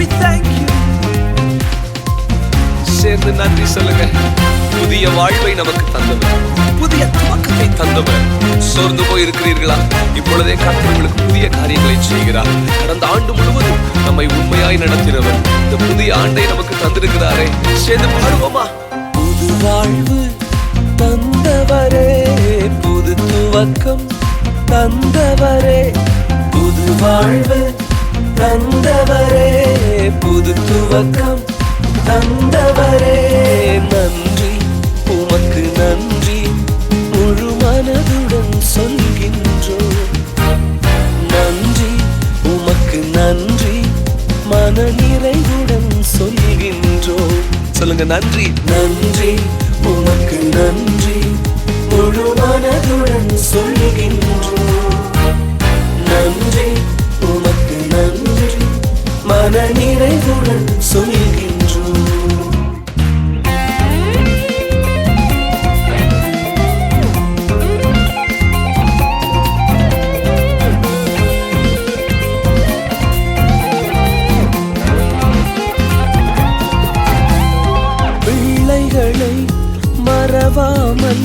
we thank you. சேர்ந்து நன்றி சொல்லுங்க. புதிய வாழ்வை நமக்கு தந்தவர். புதிய துவக்கத்தை தந்தவர். சோர்ந்து போயிருக்கிறீர்களா? இப்பொழுதே கர்த்தர் புதிய காரியங்களை செய்கிறார். கடந்த ஆண்டு முழுவதும் நம்மை உண்மையாய் நடத்தினவர். இந்த புதிய ஆண்டை நமக்கு தந்திருக்கிறாரே. சேர்ந்து பாடுவோமா? புது வாழ்வு தந்தவரே புது துவக்கம் தந்தவரே புது வாழ்வு தந்தவரே. துவக்கம் தந்தவரே நன்றி. உமக்கு நன்றி. முழு மனதுடன் சொல்கின்றோம். நன்றி. உமக்கு நன்றி. மன நிறைவுடன் சொல்கின்றோம். சொல்லுங்க நன்றி. நன்றி. உமக்கு நன்றி. முழு மனதுடன் சொல்கின்றோம். நிறைவுடன் சொல்கின்றோம். பிள்ளைகளை மறவாமல்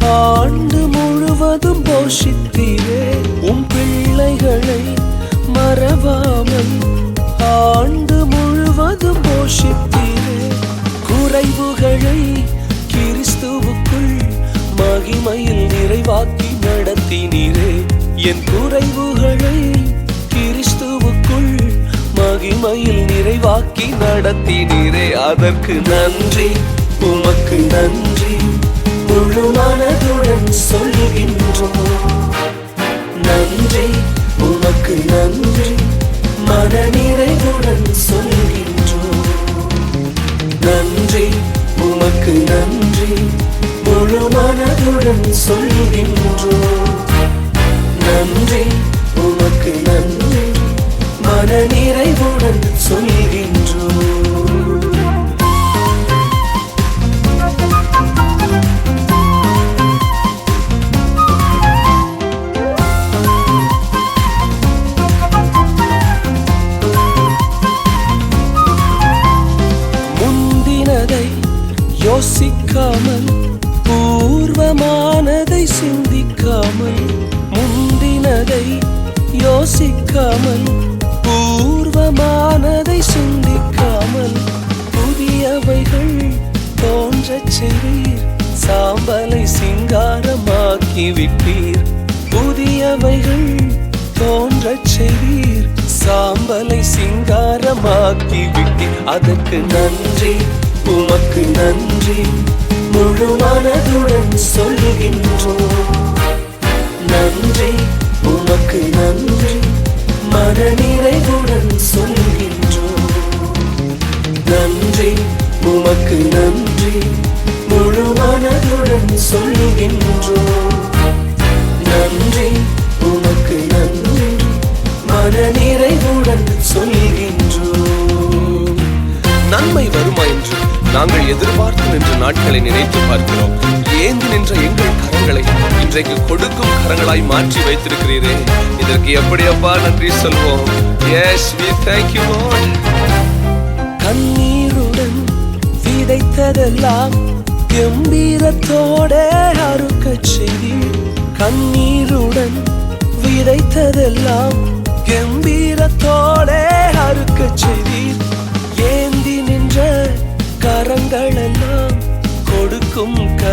ஆண்டு முழுவதும் போஷித்தீரே. உன் பிள்ளைகளை மறவாமல் ஆண்டு முழுவதும் போஷித்தீரே. குறைவுகளை கிறிஸ்துவுக்குள் மகிமையில் நிறைவாக்கி நடத்தினீரே. என் குறைவுகளை கிறிஸ்துவுக்குள் மகிமையில் நிறைவாக்கி நடத்தினீரே. அதற்கு நன்றி உமக்கு நன்றி. முழு மனதுடன் சொல்கின்றோம் மனதுடன் சொல்கின்றோம் நன்றி உமக்கு நன்றி. மன நிறைவுடன் சொல்கின்றோம் யோசிக்காமல் பூர்வமானதை சிந்திக்காமல் முந்தினதை யோசிக்காமல் பூர்வமானதை சிந்திக்காமல் புதியவைகள் தோன்றச் செய்வீர் சாம்பலை சிங்காரமாக்கி விட்டீர் புதியவைகள் தோன்றச் செய்வீர் சாம்பலை சிங்காரமாக்கி விட்டீர் அதற்கு நன்றி உமக்கு நன்றி. முழு மனதுடன் சொல்லுகின்றோம். நன்றி உமக்கு நன்றி. மனநிறைவுடன் சொல்கின்றோம் நன்றி உமக்கு நன்றி. முழு மனதுடன் சொல்லுகின்றோம். நன்றி உமக்கு நன்றி. மனநிறைவுடன் சொல்கின்றோம் நன்மை வரும்? நாங்கள் எதிர்பார்த்து நின்ற நாட்களை நினைத்து பார்க்கிறோம். ஏந்தி நின்ற எங்கள் கரங்களை இன்றைக்கு கொடுக்கும் கரங்களாய் மாற்றி வைத்திருக்கிறீரே. இதற்கு எப்படி அப்பா நன்றி சொல்வோம். எஸ் வி thank கண்ணீருடன் விதைத்ததெல்லாம் கம்பீரத்தோட அறுக்கச் செய்தி கண்ணீருடன் விதைத்ததெல்லாம் கம்பீர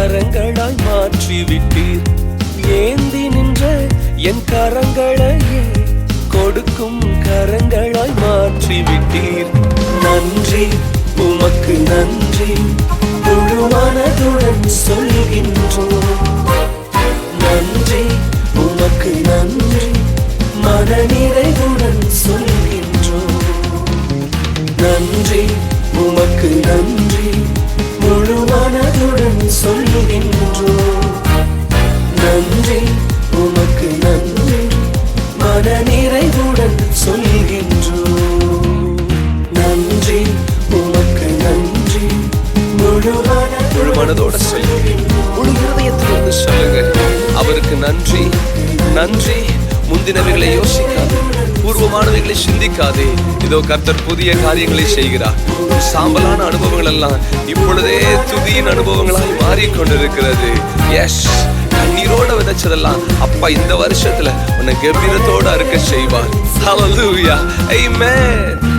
கரங்களாய் மாற்றிவிட்டீர். ஏந்தி நின்ற என் கரங்களையே கொடுக்கும் கரங்களாய் மாற்றிவிட்டீர். நன்றி உமக்கு நன்றி. முழுமனதுடன் சொல்கின்றோம். நன்றி உமக்கு நன்றி. மனநிறைவுடன் சொல்கின்றோம். நன்றி உமக்கு நன்றி. முழு மனதோட சொல்லுங்க முழு இருதயத்திலிருந்து சொல்லுங்க. அவருக்கு நன்றி. நன்றி. முந்தினவைகளை யோசிக்காது. பூர்வமானவைகளை சிந்திக்காதே. இதோ கர்த்தர் புதிய காரியங்களை செய்கிறார். சாம்பலான அனுபவங்கள் எல்லாம் இப்பொழுதே துதியின் அனுபவங்களாய் மாறிக்கொண்டிருக்கிறது. எஸ் கண்ணீரோட விதைச்சதெல்லாம் அப்பா இந்த வருஷத்துல உன்னை கம்பீரத்தோட அறுக்க செய்வார். ஐ Amen.